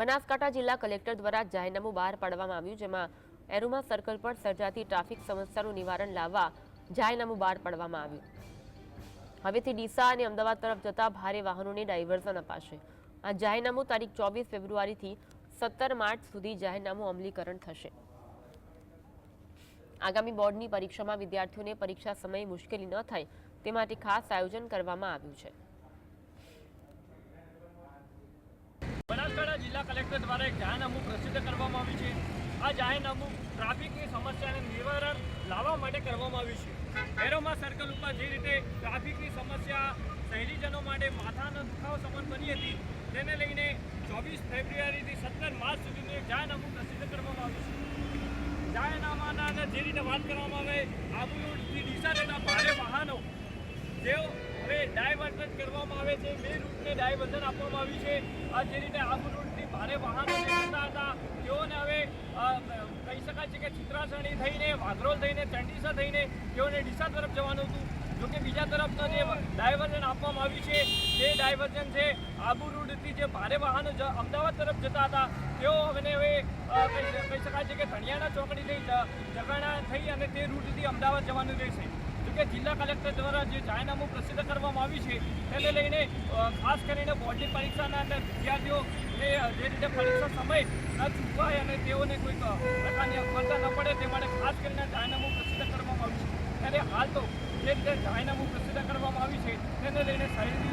બનાસકાંઠા જિલ્લા કલેક્ટર દ્વારા જાહેરનામું બહાર પાડવામાં આવ્યું, જેમાં એરોમા સર્કલ પર સર્જાતી ટ્રાફિક સમસ્યાનું નિવારણ લાવવા જાહેરનામું બહાર પાડવામાં આવ્યું. હવેથી ડીસા અને અમદાવાદ તરફ જતા ભારે વાહનોને ડાયવર્ઝન અપાશે. આ જાહેરનામું તારીખ ચોવીસ ફેબ્રુઆરીથી સત્તર માર્ચ સુધી જાહેરનામું અમલીકરણ થશે. આગામી બોર્ડની પરીક્ષામાં વિદ્યાર્થીઓને પરીક્ષા સમયે મુશ્કેલી ન થાય તે માટે ખાસ આયોજન કરવામાં આવ્યું છે બનાસકાંઠા જિલ્લા કલેક્ટર દ્વારા એક જાહેરનામું પ્રસિદ્ધ કરવામાં આવ્યું છે. આ જાહેરનામું ટ્રાફિકની સમસ્યાને નિવારણ લાવવા માટે કરવામાં આવ્યું છે. એરોમા સર્કલ ઉપર જે રીતે ટ્રાફિકની સમસ્યા શહેરીજનો માટે માથાનો દુખાવો સમાન બની હતી, તેને લઈને ચોવીસ ફેબ્રુઆરીથી સત્તર માર્ચ સુધીનું એક જાહેરનામું પ્રસિદ્ધ કરવામાં આવ્યું છે. જાહેરનામાના જે રીતે વાત કરવામાં આવે આબુ રોડથી ડીસા જતા ભારે વાહનો, જેઓ હવે ડાયવર્ઝન કરવામાં આવે છે, બે રૂટને ડાયવર્ઝન આપવામાં આવ્યું છે. આ જે રીતે આબુ રૂટથી ભારે વાહનો જે જતા હતા તેઓને હવે અ, કહી શકાય છે કે ચિત્રાસણી થઈને વાઘરોલ થઈને, ચંડીસા થઈને તેઓને ડીસા તરફ જવાનું હતું. જોકે બીજા તરફનો જે ડાયવર્ઝન આપવામાં આવ્યું છે, તે ડાયવર્ઝન છે આબુ રૂટથી જે ભારે વાહનો અમદાવાદ તરફ જતા હતા, તેઓ હવે હવે કહી શકાય છે કે ધણિયાના ચોકડી થઈ જગાણા થઈ અને તે રૂટથી અમદાવાદ જવાનું રહેશે. જોકે જિલ્લા કલેક્ટર દ્વારા જે જાહેરનામું પ્રસિદ્ધ કરવામાં આવ્યું છે, તેને લઈને ખાસ કરીને બોર્ડની પરીક્ષાના અંદર વિદ્યાર્થીઓ જે રીતે પરીક્ષા સમય ન ચૂકવાય અને તેઓને કોઈક અ, પ્રકારની અફળતા ન પડે તે માટે ખાસ કરીને જાહેરનામું પ્રસિદ્ધ કરવામાં આવ્યું છે ત્યારે હાલ તો જે રીતે જાહેરનામું પ્રસિદ્ધ કરવામાં આવી છે. તેને લઈને ખાસ